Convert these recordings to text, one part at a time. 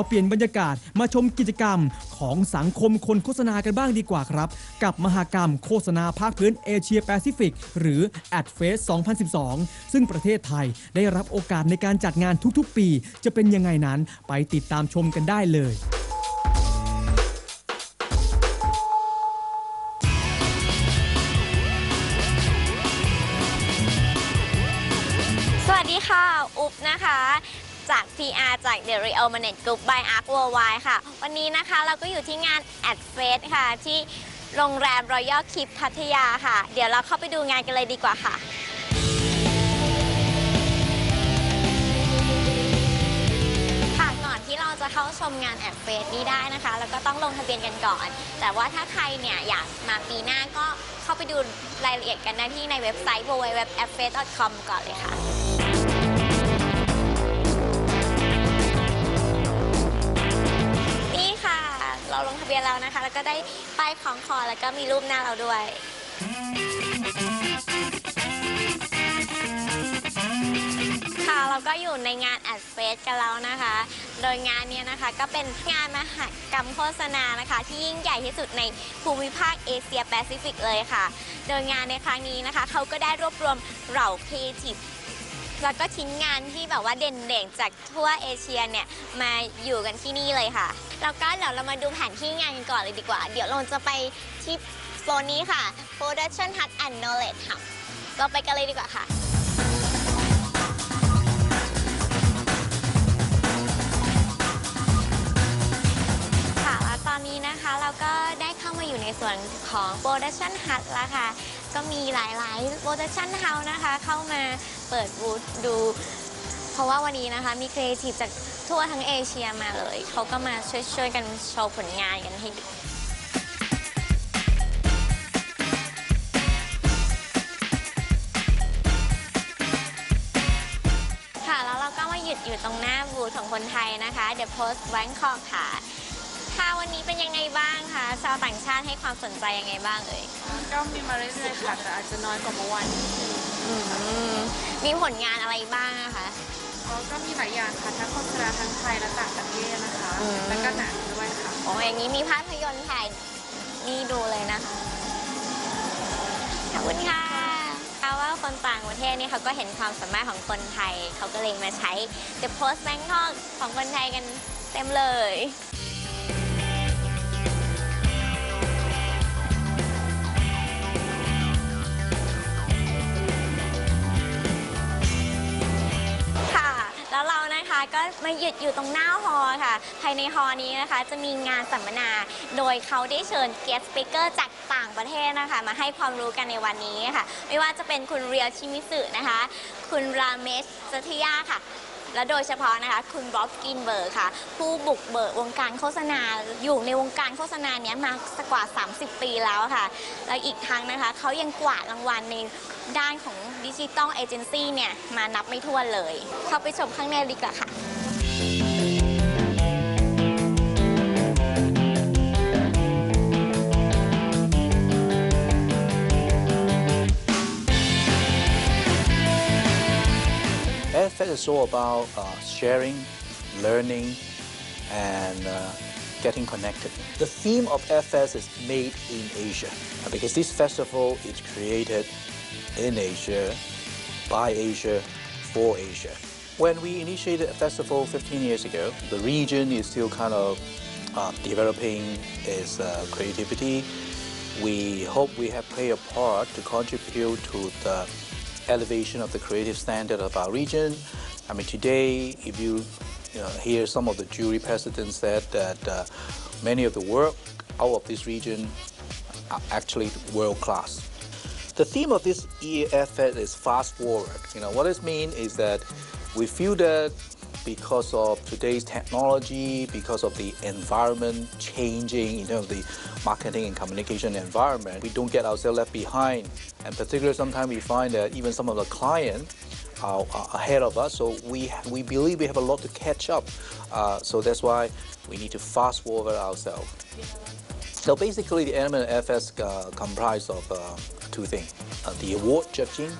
เราเปลี่ยนบรรยากาศมาชมกิจกรรมของสังคมคนโฆษณากันบ้างดีกว่าครับ กับมหากรรมโฆษณาภาคพื้นเอเชียแปซิฟิกหรือ a d f a c e 2012 ซึ่งประเทศไทยได้รับโอกาสในการจัดงานทุกๆ ปี จะเป็นยังไงนั้นไปติดตามชมกันได้เลยสวัสดีค่ะ อุบนะคะ จาก PR The Real Manage Group by Arc Worldwide ค่ะ วันนี้นะคะเราก็อยู่ที่งาน a d f e s t ค่ะ ที่โรงแรม Royal Keep พัทยาค่ะ เดี๋ยวเราเข้าไปดูงานกันเลยดีกว่าค่ะค่ะก่อนที่เราจะเข้าชมงานแอดเฟสนี้ได้นะคะ แล้วก็ต้องลงทะเบียนกันก่อน แต่ว่าถ้าใครเนี่ยอยากมาปีหน้าก็เข้าไปดูรายละเอียดกันได้ที่ในเว็บไซต์ www.adface.com ก่อนเลยค่ะ บียนแล้วนะคะ แล้วก็ได้ป้ายของคอแล้วก็มีรูปหน้าเราด้วย ค่ะเราก็อยู่ในงานแอดเฟสกันแล้วนะคะ โดยงานเนี้ยนะคะก็เป็นงานมหกรรมโฆษณานะคะ ที่ยิ่งใหญ่ที่สุดในภูมิภาคเอเชียแปซิฟิกเลยค่ะ โดยงานในครั้งนี้นะคะเขาก็ได้รวบรวมเหล่าครีเอทีฟ แล้วก็ชิ้นงานที่แบบว่าเด่นๆ จากทั่วเอเชียเนี่ยมาอยู่กันที่นี่เลยค่ะ แล้วก็เดี๋ยวเรามาดูแผนที่งานกันก่อนเลยดีกว่า เดี๋ยวเราจะไปที่โซนนี้ค่ะ Production Hut and Knowledge ค่ะ เราไปกันเลยดีกว่าค่ะ ในส่วนของ Production Hut แล้วค่ะ ก็มีหลายๆ Production House นะคะ เข้ามาเปิดบูธดู เพราะว่าวันนี้นะคะมีครีเอทีฟจากทั่วทั้งเอเชียมาเลย เขาก็มาช่วยๆกันโชว์ผลงานกันให้ดูค่ะแล้วเราก็มาหยุดอยู่ตรงหน้าบูธของคนไทยนะคะ The Post Bangkok ค่ะ ค่ะวันนี้เป็นยังไงบ้างคะชาวต่างชาติให้ความสนใจยังไงบ้างเอ่ยก็มีมาเรื่อยๆค่ะแต่อาจจะน้อยกว่าเมื่อวานนิดนึงอืมมีผลงานอะไรบ้างอะคะ อ๋อก็มีหลายอย่างค่ะทั้งโฆษณาทั้งไทยและต่างประเทศนะคะ อืม แล้วก็หนังด้วยค่ะโอ้อย่างนี้มีภาพยนตร์ถ่ายนี่ดูเลยนะคะขอบคุณค่ะเอาว่าคนต่างประเทศนี่เขาก็เห็นความสามารถของคนไทย เขาก็เลยมาใช้ The Post Bangkok ของคนไทยกันเต็มเลย มาหยุดอยู่ตรงหน้าฮอลล์ค่ะ ภายในฮอลล์นี้นะคะ จะมีงานสัมมนา โดยเขาได้เชิญ guest speaker จากต่างประเทศนะคะ มาให้ความรู้กันในวันนี้ค่ะ ไม่ว่าจะเป็นคุณเรียวชิมิสึนะคะ คุณราเมสซัตยาค่ะและโดยเฉพาะนะคะ คุณบ๊อบกินเบิร์กค่ะ ผู้บุกเบิกวงการโฆษณา อยู่ในวงการโฆษณาเนี้ยมาสกว่า 30 ปีแล้วค่ะ แล้วอีกทั้งนะคะ เขายังกวาดรางวัลในด้านของดิจิตอลเอเจนซี่เนี่ย มานับไม่ถ้วนเลย เข้าไปชมข้างในดีกว่าค่ะ is all about uh, sharing, learning, and uh, getting connected. The theme of FS is Made in Asia uh, because this festival is created in Asia, by Asia, for Asia. When we initiated a festival 15 years ago, the region is still kind of uh, developing its uh, creativity. We hope we have played a part to contribute to the elevation of the creative standard of our region. I mean, today, if you, you know, hear some of the jury presidents said that uh, many of the work out of this region are actually world class. The theme of this EFF is fast forward. You know, what this means is that we feel that because of today's technology, because of the environment changing in terms of the marketing and communication environment, we don't get ourselves left behind. And particularly, sometimes we find that even some of the clients are, are ahead of us. So we we believe we have a lot to catch up. Uh, so that's why we need to fast forward ourselves. So basically, the element FS uh, comprised of uh, two things: uh, the award judging,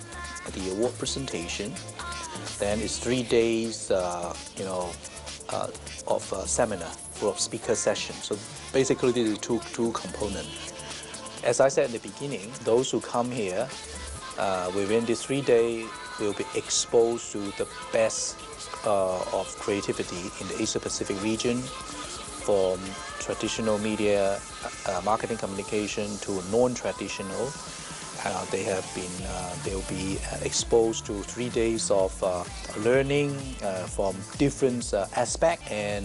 the award presentation. Then it's three days, uh, you know, uh, of uh, seminar, full of speaker sessions. So basically, these are two, two components. As I said in the beginning, those who come here uh, within these three days will be exposed to the best uh, of creativity in the Asia Pacific region, from traditional media, uh, marketing communication to non-traditional. Uh, they have been, uh, they will be uh, exposed to three days of uh, learning uh, from different uh, aspects, and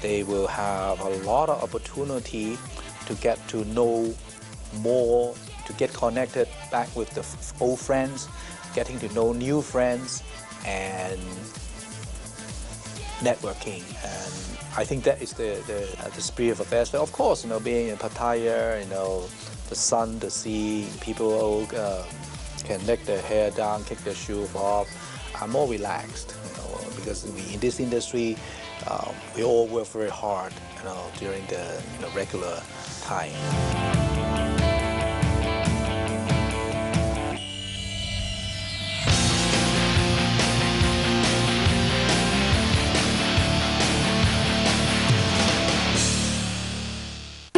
they will have a lot of opportunity to get to know more, to get connected back with the old friends, getting to know new friends, and networking. And I think that is the the, the spirit of a festival. Of course, you know, being in Pattaya, you know, the sun, the sea, people uh, can let their hair down, kick their shoes off, are more relaxed. You know, because we in this industry, um, we all work very hard, you know, during the you know, regular time.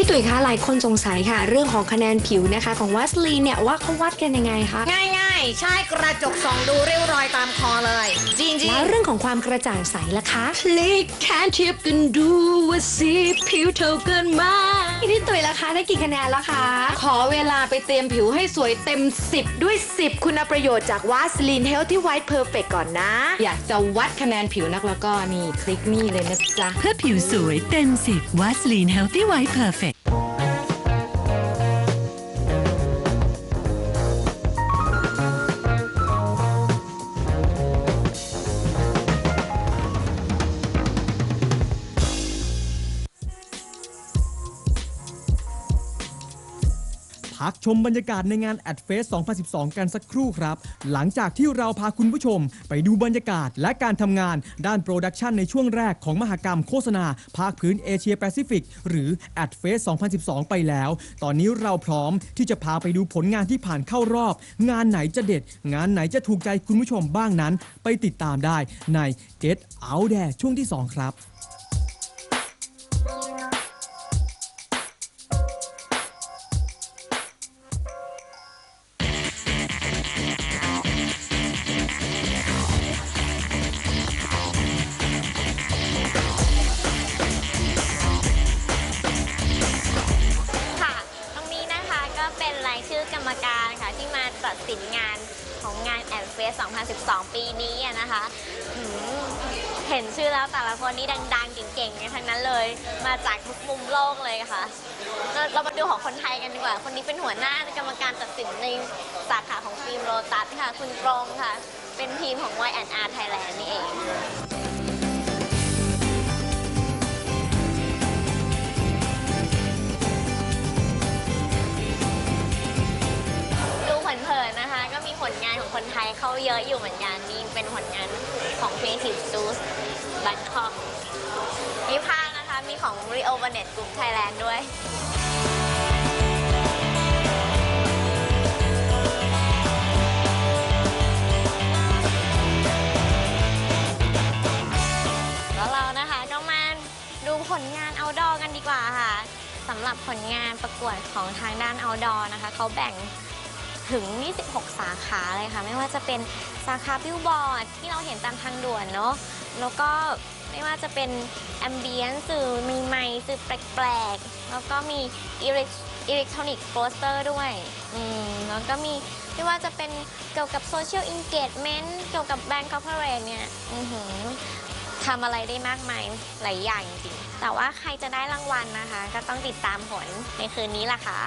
พี่ตุ๋ยคะหลายคนสงสัยค่ะ เรื่องของคะแนนผิวนะคะ ของวัสลีนเนี่ยว่าเขาวัดกันยังไงคะง่ายๆ ใช่กระจกส่องดูริ้วรอยตามคอเลย จริงแล้วเรื่องของความกระจ่างใสล่ะคะพลิกแคนเทียบกันดูว่าสีผิวเท่ากันมาก พี่ตุ๋ยล่ะคะได้กี่คะแนนแล้วคะๆขอเวลาไปเตรียมผิวให้สวยเต็ม 10 ด้วย 10 คุณประโยชน์จากวาสลีนเฮลที่ไวท์เพอร์เฟกก่อนนะ อยากจะวัดคะแนนผิวนักแล้วก็นี่ คลิกนี่เลยนะจ๊ะ เพื่อผิวสวยเต็มสิบวาสลีนเฮลตี้ไวท์เพอร์เฟก พักชมบรรยากาศในงาน a d f a c e 2012 กันสักครู่ครับ หลังจากที่เราพาคุณผู้ชม ไปดูบรรยากาศและการทำงานด้านโปรดักชันในช่วงแรกของมหกรรมโฆษณา ภาคพื้นเอเชียแปซิฟิกหรือ a d f a c e 2012 ไปแล้ว ตอนนี้เราพร้อมที่จะพาไปดูผลงานที่ผ่านเข้ารอบ งานไหนจะเด็ด งานไหนจะถูกใจคุณผู้ชมบ้างนั้น ไปติดตามได้ใน Get Out There ช่วงที่ 2 ครับ กรรมการค่ะ ที่มาตัดสินงานของงานแอนเฟส 2012 ปีนี้อะนะคะหืมเห็นชื่อแล้วแต่ละคนนี่ดังๆ เก่งๆกันทั้งนั้นเลย มาจากทุกมุมโลกเลยค่ะเราเรามาดูของคนไทยกันดีกว่า คนนี้เป็นหัวหน้ากรรมการตัดสินในสาขาของฟิล์มโรตัสค่ะ คุณกรงค่ะ เป็นทีมของ Y&R Thailand นี่เอง คนไทยเข้าเยอะอยู่เหมือนกันนี่เป็นผลงานของ Creative Juice Bangkok มีภาคนะคะ มีของ Rio b a n e t กลุ่มไทยแลนด์ด้วยแล้วเรานะคะก็มาดูผลงาน outdoor กันดีกว่าค่ะสำหรับผลงานประกวดของทางด้าน outdoor นะคะ เขาแบ่ง ถึง 26 สาขาเลยค่ะ ไม่ว่าจะเป็นสาขาบิลบอร์ดที่เราเห็นตามทางด่วนเนาะแล้วก็ไม่ว่าจะเป็นแอมเบียนสื่อใหม่ๆสื่อแปลกๆ แล้วก็มีอิเล็กอิเล็กทรอนิกส์โปสเตอร์ด้วย อืม แล้วก็มีไม่ว่าจะเป็นเกี่ยวกับโซเชียลอินเกจเมนต์เกี่ยวกับแบงก์คอร์ปอเรทเนี่ย อือหือทำอะไรได้มากมายหลายอย่างจริง แต่ว่าใครจะได้รางวัลนะคะ ก็ต้องติดตามผลในคืนนี้ล่ะค่ะ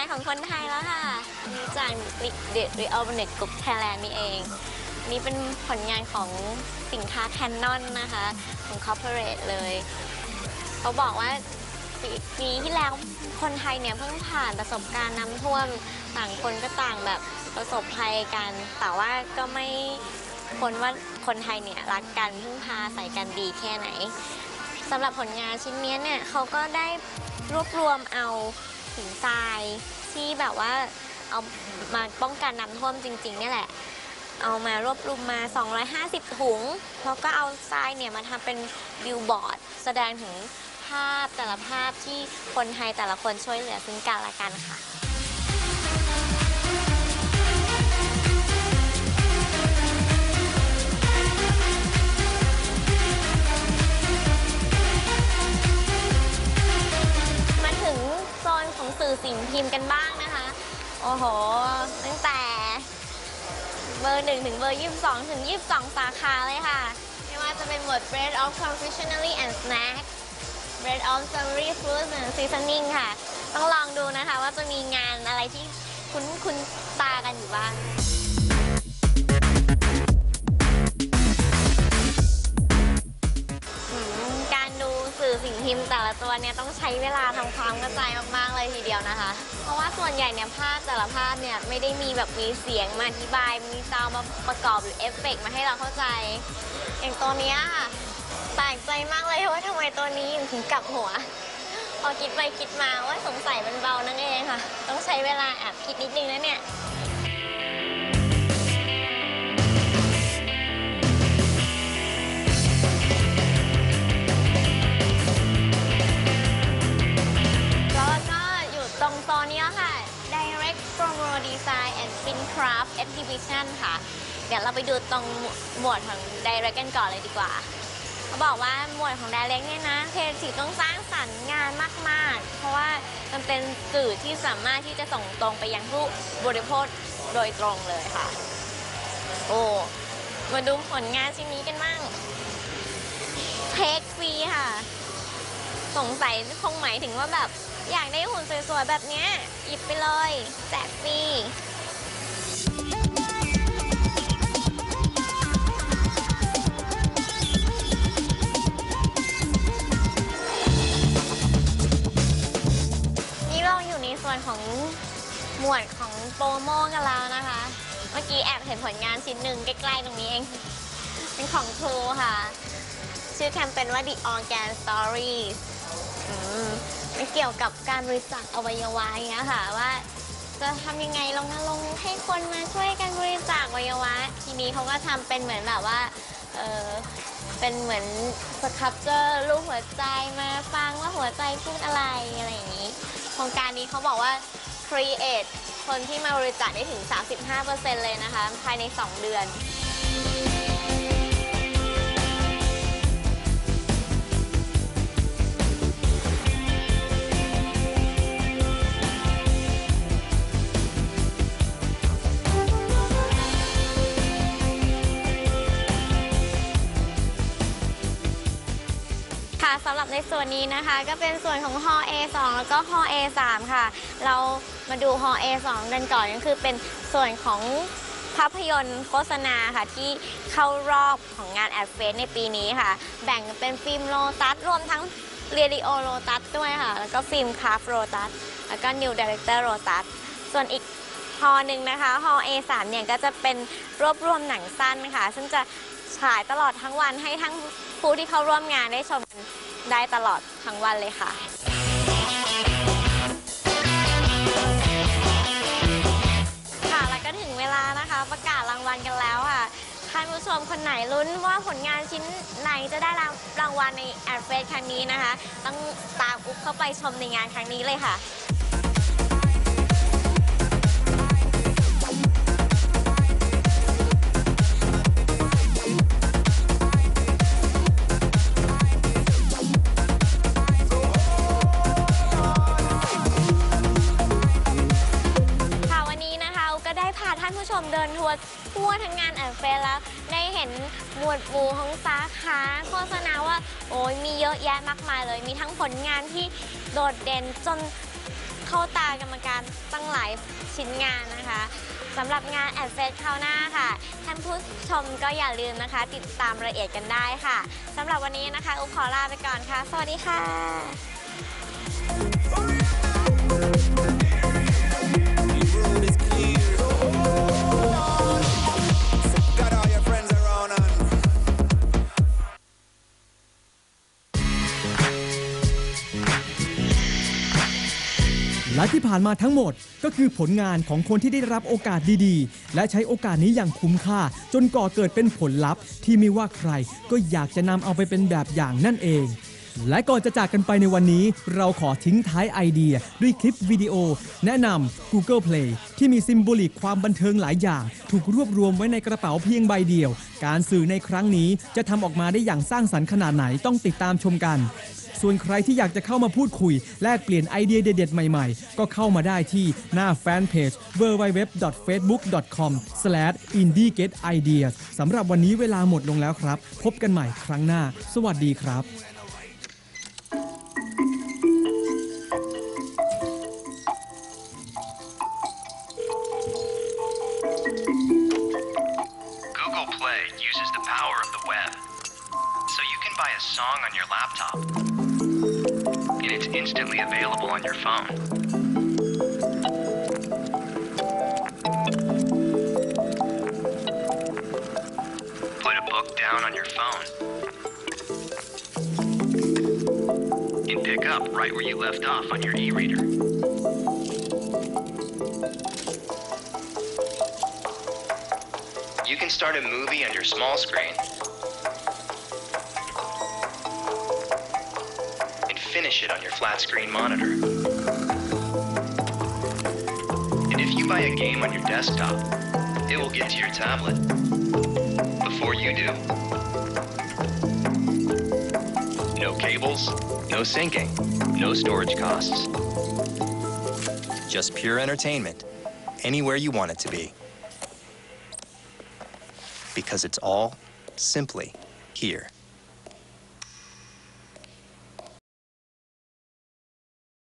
านของคนไทยแล้วค่ะนนี้จากเดดรีออลเน็ตกรุ๊ปไทยแลนด์นี่เอง นี่เป็นผลงานของสินค้าแคนนอนนะคะ ของคอร์ปอเรทเลย เขาบอกว่าปีปีที่แล้วคนไทยเนี่ยเพิ่งผ่านประสบการณ์น้ำท่วมต่างคนก็ต่างแบบประสบภัยกัน แต่ว่าก็ไม่คนว่าคนไทยเนี่ยรักกันพึ่งพาใส่กันดีแค่ไหนสำหรับผลงานชิ้นนี้เนี่ยเขาก็ได้รวบรวมเอา หินทรายที่แบบว่าเอามาป้องกันน้ำท่วมจริงๆนี่แหละ เอามารวบรวมมา 250 ถุง แล้วก็เอาทรายเนี่ยมาทำเป็นบิลบอร์ด แสดงถึงภาพแต่ละภาพที่คนไทยแต่ละคนช่วยเหลือซึ่งกันและกันค่ะ งสื่อสิ่งพิมพ์กันบ้างนะคะ โอ้โห ตั้งแต่เบอร์1ถึงเบอร์ 22 ถึง 22 สาขาเลยค่ะ ไม่ว่าจะเป็นหมวด bread of confectionery and snack bread of savory foods and seasoning ค่ะ ต้องลองดูนะคะว่าจะมีงานอะไรที่คุ้นคุ้นตากันอยู่บ้าง พิมพ์แต่ละตัวเนี่ยต้องใช้เวลาทำความเข้าใจมากๆเลยทีเดียวนะคะ เพราะว่าส่วนใหญ่เนี่ยภาพแต่ละภาพเนี่ยไม่ได้มีแบบมีเสียงมาอธิบาย มีซาวมาประกอบหรือเอฟเฟกต์มาให้เราเข้าใจ อย่างตัวเนี้ยค่ะแปลกใจมากเลยว่าทำไมตัวนี้ถึงกลับหัว พอคิดไปคิดมาว่าสงสัยมันเบานั่นเองค่ะ ต้องใช้เวลาแอบคิดนิดนึงนะเนี่ย Exhibition ค่ะ เดี๋ยวเราไปดูตรงหมวดของ Direct กันก่อนเลยดีกว่า เขาบอกว่าหมวดของ Direct เนี่ยนะเคทีต้องสร้างสรรค์งานมาก ๆ เพราะว่ามันเป็นสื่อที่สามารถที่จะส่งตรงไปยังผู้บริโภคโดยตรงเลยค่ะ โอ้มาดูผลงานชิ้นนี้กันบ้างเทคฟรีค่ะ สงสัยคงหมายถึงว่าแบบ อยากได้หุ่นสวยๆแบบเนี้ยหยิบไปเลย แจกฟรี ของหมวดของโปรโมกันแล้วนะคะ เมื่อกี้แอบเห็นผลงานชิ้นหนึ่งใกล้ๆตรงนี้เอง เป็นของครูค่ะ ชื่อแคมเปญว่า The Organ Stories มันเกี่ยวกับการบริจาคอวัยวะอย่างเงี้ยค่ะว่าจะทำยังไงลงนลงให้คนมาช่วยกันบริจาคอวัยวะ ทีนี้เขาก็ทำเป็นเหมือนแบบว่า เออเป็นเหมือนสครับเจอรูปหัวใจมาฟังว่าหัวใจพูดอะไรอะไรอย่างนี้ รงการนี้เขาบอกว่า create คนที่มาบริจาคได้ถึง 35%เลยนะคะ ภายใน 2 เดือน นี้นะคะก็เป็นส่วนของฮอ A2 แล้วก็ฮอ A3 ค่ะ เรามาดูฮอ A2 กันก่อนก็คือเป็นส่วนของภาพยนตร์โฆษณาค่ะที่เข้ารอบของงานแอดเฟสในปีนี้ค่ะ แบ่งเป็นฟิล์มโลตัสรวมทั้งเรียดิโอโลตัสด้วยค่ะ แล้วก็ฟิล์มคราฟโรตัสแล้วก็นิวดีเรคเตอร์โรตัสส่วนอีกฮอหนึ่งนะคะฮอ A3 เนี่ยก็จะเป็นรวบรวมหนังสั้นค่ะ ซึ่งจะฉายตลอดทั้งวันให้ทั้งผู้ที่เข้าร่วมงานได้ชมกัน ได้ตลอดทั้งวันเลยค่ะ ค่ะแล้วก็ถึงเวลานะคะ ประกาศรางวัลกันแล้วค่ะท่านผู้ชมคนไหนลุ้นว่าผลงานชิ้นไหนจะได้รับรางวัลในแอดเฟสครั้งนี้นะคะ ต้องตามอุ๊บเข้าไปชมในงานครั้งนี้เลยค่ะ พาท่านผู้ชมเดินทัวร์ทั่วทั้งงานแอนเฟสแล้ว ได้เห็นหมวดหมู่ของสาขาโฆษณาว่า โอ้ยมีเยอะแยะมากมายเลย มีทั้งผลงานที่โดดเด่นจนเข้าตากรรมการตั้งหลายชิ้นงานนะคะสำหรับงานแอนเฟสคราวหน้าค่ะ ท่านผู้ชมก็อย่าลืมนะคะ ติดตามรายละเอียดกันได้ค่ะสำหรับวันนี้นะคะ อุ๊ขอลาไปก่อนค่ะ สวัสดีค่ะ ที่ผ่านมาทั้งหมดก็คือผลงานของคนที่ได้รับโอกาสดีๆ และใช้โอกาสนี้อย่างคุ้มค่า จนก่อเกิดเป็นผลลัพธ์ที่ไม่ว่าใครก็อยากจะนำเอาไปเป็นแบบอย่างนั่นเอง และก่อนจะจากกันไปในวันนี้ เราขอทิ้งท้ายไอเดีย ด้วยคลิปวิดีโอ แนะนำ Google Play ที่มีซิมโบลิกความบันเทิงหลายอย่าง ถูกรวบรวมไว้ในกระเป๋าเพียงใบเดียว การสื่อในครั้งนี้จะทำออกมาได้อย่างสร้างสรรค์ขนาดไหนต้องติดตามชมกัน ส่วนใครที่อยากจะเข้ามาพูดคุย แลกเปลี่ยนไอเดียเด็ดๆ ใหม่ๆ ก็เข้ามาได้ที่หน้าแฟนเพจ www.facebook.com/indiegetideas สำหรับวันนี้เวลาหมดลงแล้วครับ พบกันใหม่ครั้งหน้า สวัสดีครับ the power of the web. So you can buy a song on your laptop, and it's instantly available on your phone. Put a book down on your phone and pick up right where you left off on your e reader. You can start a movie on your small screen finish it on your flat screen monitor. And if you buy a game on your desktop, it will get to your tablet before you do. No cables, no syncing, no storage costs. Just pure entertainment anywhere you want it to be because it's all simply here.